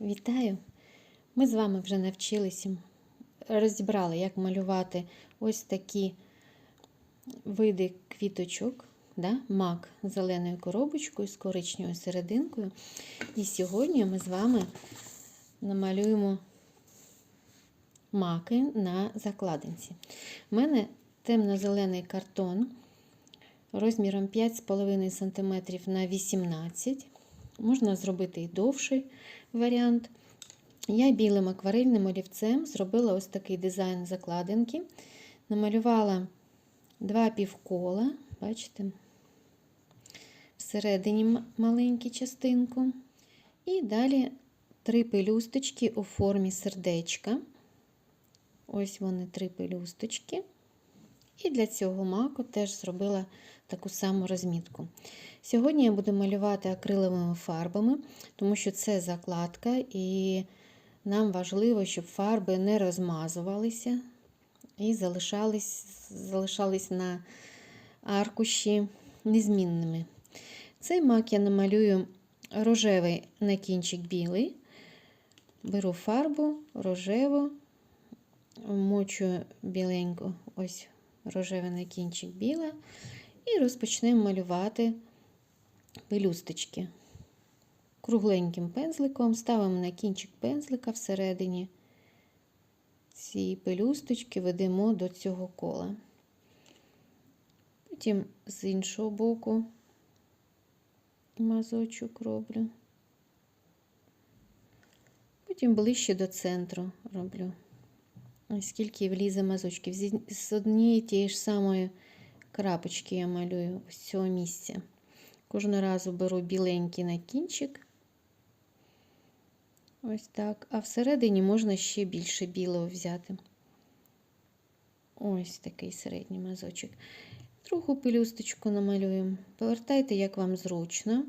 Вітаю! Ми з вами вже навчилися, розібрали, як малювати ось такі види квіточок, да? мак зеленою коробочкою з коричневою серединкою. І сьогодні ми з вами намалюємо маки на закладинці. У мене темно-зелений картон розміром 5,5 см на 18 см. Можна зробити і довший варіант. Я білим акварельним олівцем зробила ось такий дизайн закладинки. Намалювала два півкола, бачите, всередині маленьку частинку. І далі три пелюсточки у формі сердечка. Ось вони три пелюсточки. І для цього маку теж зробила таку саму розмітку. Сьогодні я буду малювати акриловими фарбами, тому що це закладка, і нам важливо, щоб фарби не розмазувалися і залишались, залишались на аркуші незмінними. Цей мак я намалюю рожевий на кінчик білий. Беру фарбу рожеву, мочу біленьку, ось рожевий на кінчик біла, і розпочнемо малювати пелюсточки. Кругленьким пензликом ставимо на кінчик пензлика всередині. Ці пелюсточки ведемо до цього кола. Потім з іншого боку мазочок роблю. Потім ближче до центру роблю. Ось скільки влізе мазочків. З однієї тієї ж самої крапочки я малюю ось цього місця. Кожного разу беру біленький на кінчик. Ось так. А всередині можна ще більше білого взяти. Ось такий середній мазочок. Другу пелюсточку намалюємо. Повертайте, як вам зручно,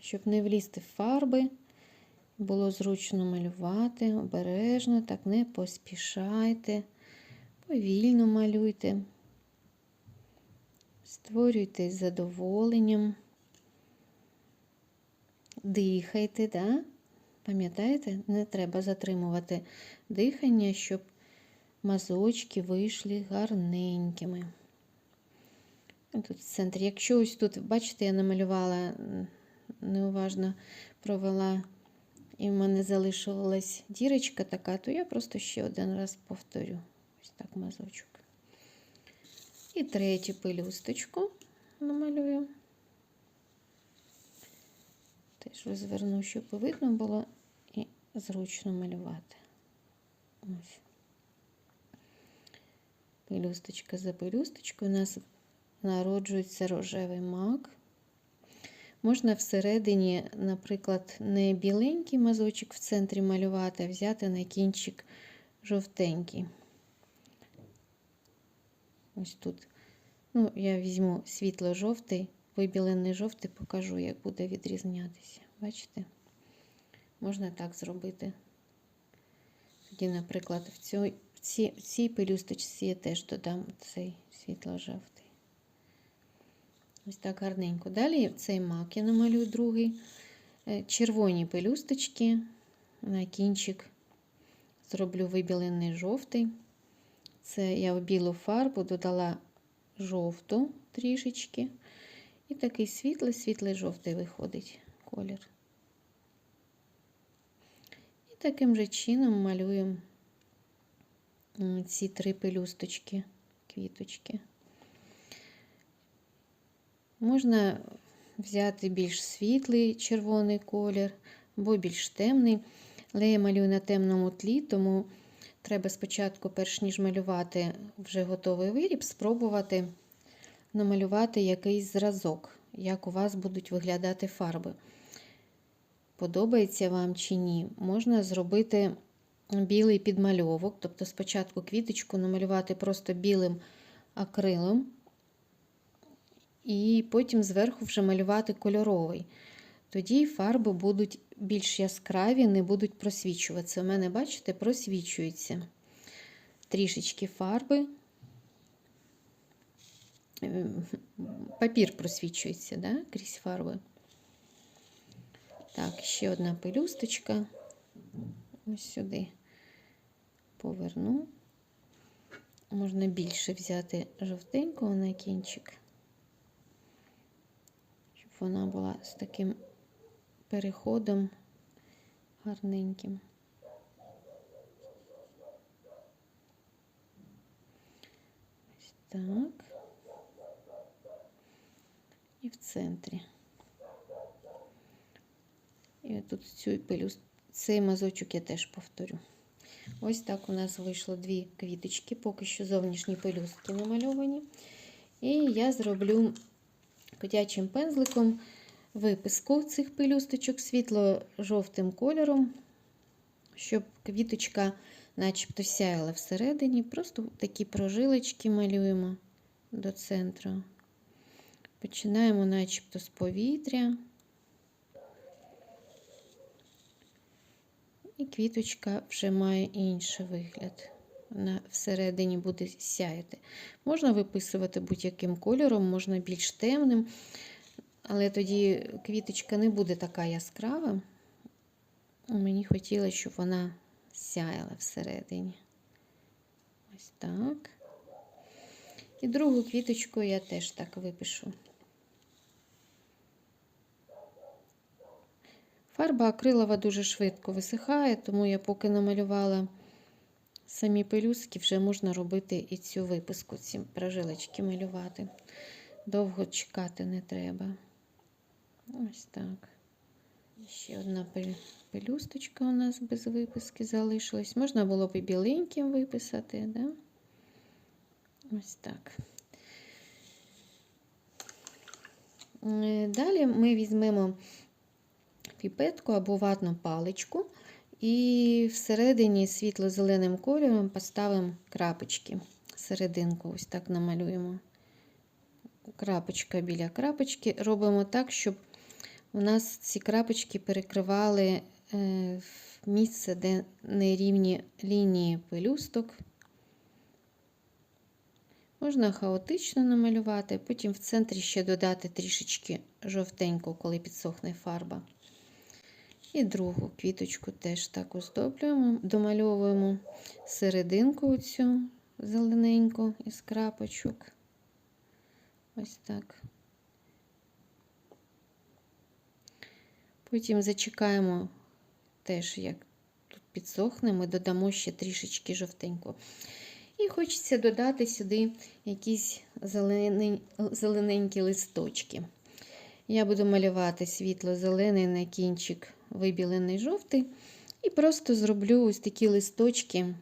щоб не влізти в фарби. Було зручно малювати, обережно, так не поспішайте, повільно малюйте. Створюйте з задоволенням, дихайте, да? пам'ятаєте, не треба затримувати дихання, щоб мазочки вийшли гарненькими. Тут в. Якщо ось тут, бачите, я намалювала, неуважно провела, і в мене залишилась дірочка така, то я просто ще один раз повторю. Ось так мазочок. І третю пелюсточку намалюю. Теж розверну, щоб видно було і зручно малювати. Ось. Пелюсточка за пелюсточкою у нас народжується рожевий мак. Можна всередині, наприклад, не біленький мазочок в центрі малювати, а взяти на кінчик жовтенький. Ось тут. Ну, я візьму світло-жовтий, вибілений жовтий, покажу, як буде відрізнятися. Бачите? Можна так зробити. Тоді, наприклад, в цій, в цій, пелюсточці я теж додам цей світло-жовтий. Ось так гарненько. Далі цей мак я намалюю другий. Червоні пелюсточки на кінчик зроблю вибілений жовтий. Це я в білу фарбу додала жовту трішечки. І такий світлий, світлий жовтий виходить колір. І таким же чином малюємо ці три пелюсточки, квіточки. Можна взяти більш світлий червоний колір, або більш темний. Але я малюю на темному тлі, тому треба спочатку, перш ніж малювати вже готовий виріб, спробувати намалювати якийсь зразок, як у вас будуть виглядати фарби. Подобається вам чи ні, можна зробити білий підмальовок, тобто спочатку квіточку намалювати просто білим акрилом, і потім зверху вже малювати кольоровий. Тоді фарби будуть більш яскраві, не будуть просвічуватися. У мене, бачите, просвічується трішечки фарби. Папір просвічується да, крізь фарби. Так, ще одна пелюсточка. Ось сюди поверну. Можна більше взяти жовтенького на кінчик, щоб вона була з таким переходом гарненьким. Ось так. І в центрі. І тут цю пелюст... цей мазочок я теж повторю. Ось так у нас вийшло дві квіточки, поки що зовнішні пелюстки намальовані. І я зроблю котячим пензликом виписку цих пелюсточок світло-жовтим кольором, щоб квіточка начебто сяяла всередині. Просто такі прожилочки малюємо до центру. Починаємо начебто з повітря. І квіточка вже має інший вигляд. Вона всередині буде сяяти. Можна виписувати будь-яким кольором, можна більш темним, але тоді квіточка не буде така яскрава. Мені хотілося, щоб вона сяяла всередині. Ось так. І другу квіточку я теж так випишу. Фарба акрилова дуже швидко висихає, тому я поки намалювала самі пелюстки, вже можна робити і цю виписку, ці прожилочки малювати. Довго чекати не треба. Ось так. Ще одна пелюсточка у нас без виписки залишилась. Можна було б і біленьким виписати, да? Ось так. Е, Далі ми візьмемо піпетку або ватну паличку. І всередині світло-зеленим кольором поставимо крапочки. Серединку ось так намалюємо. Крапочка біля крапочки. Робимо так, щоб у нас ці крапочки перекривали е, місце, де нерівні лінії пелюсток. Можна хаотично намалювати, потім в центрі ще додати трішечки жовтенько, коли підсохне фарба. І другу квіточку теж так оздоблюємо, домальовуємо серединку цю зелененьку із крапочок. Ось так. Потім зачекаємо теж, як тут підсохне, ми додамо ще трішечки жовтенько. І хочеться додати сюди якісь зелененькі листочки. Я буду малювати світло-зелений на кінчик вибілений жовтий. І просто зроблю ось такі листочки,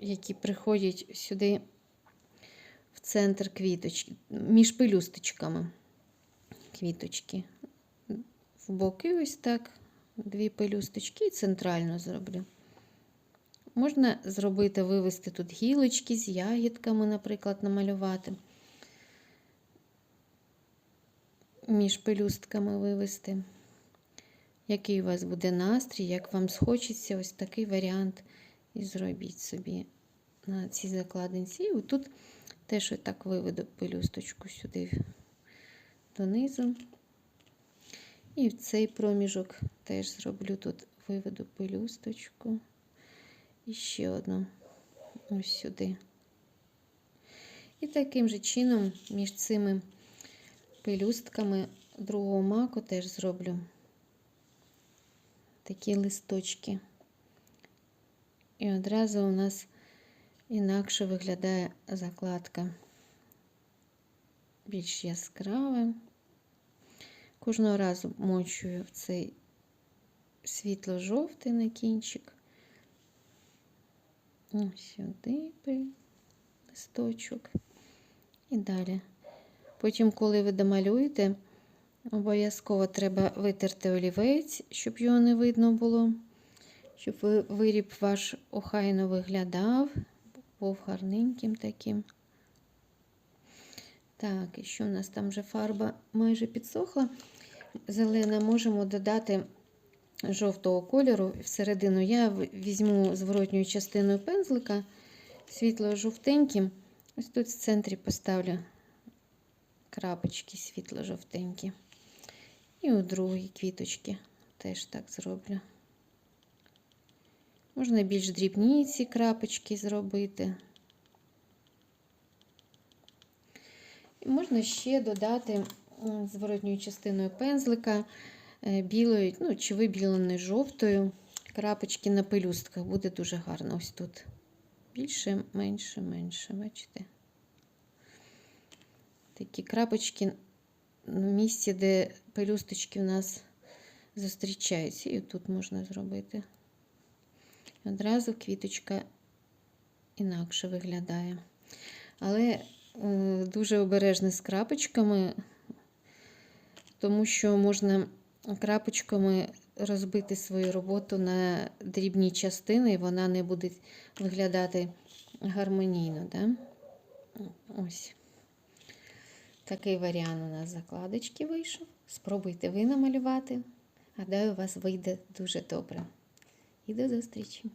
які приходять сюди в центр квіточки, між пелюсточками квіточки. В боки ось так, дві пелюсточки і центрально зроблю. Можна зробити, вивести тут гілочки з ягідками, наприклад, намалювати. Між пелюстками вивести який у вас буде настрій, як вам схочеться ось такий варіант. І зробіть собі на цій закладинці. І тут теж так виведу пелюсточку сюди донизу. І в цей проміжок теж зроблю тут виведу пелюсточку. І ще одну ось сюди. І таким же чином між цими пелюстками другого маку теж зроблю такі листочки. І одразу у нас інакше виглядає закладка. Більш яскрава. Кожного разу мочую в цей світло-жовтий на кінчик. Ось сюди листочок. І далі. Потім, коли ви домалюєте, Обов'язково треба витерти олівець, щоб його не видно було, щоб виріб ваш охайно виглядав, був гарненьким таким. Так, і що у нас там вже фарба майже підсохла. Зелена, можемо додати жовтого кольору всередину. Я візьму зворотньою частиною пензлика, світло-жовтеньким. Ось тут в центрі поставлю крапочки світло-жовтенькі. І у другій квіточки теж так зроблю. Можна більш дрібні ці крапочки зробити. І можна ще додати зворотньою частиною пензлика е, білою, ну, чи вибіленою жовтою. Крапочки на пелюстках буде дуже гарно ось тут. Більше, менше, менше, бачите? Такі крапочки в місці, де пелюсточки у нас зустрічаються. І тут можна зробити. Одразу квіточка інакше виглядає. Але е, дуже обережно з крапочками, тому що можна крапочками розбити свою роботу на дрібні частини, і вона не буде виглядати гармонійно. Да? Ось. Такий варіант у нас закладочки вийшов. Спробуйте ви намалювати. Гадаю, у вас вийде дуже добре. І до зустрічі!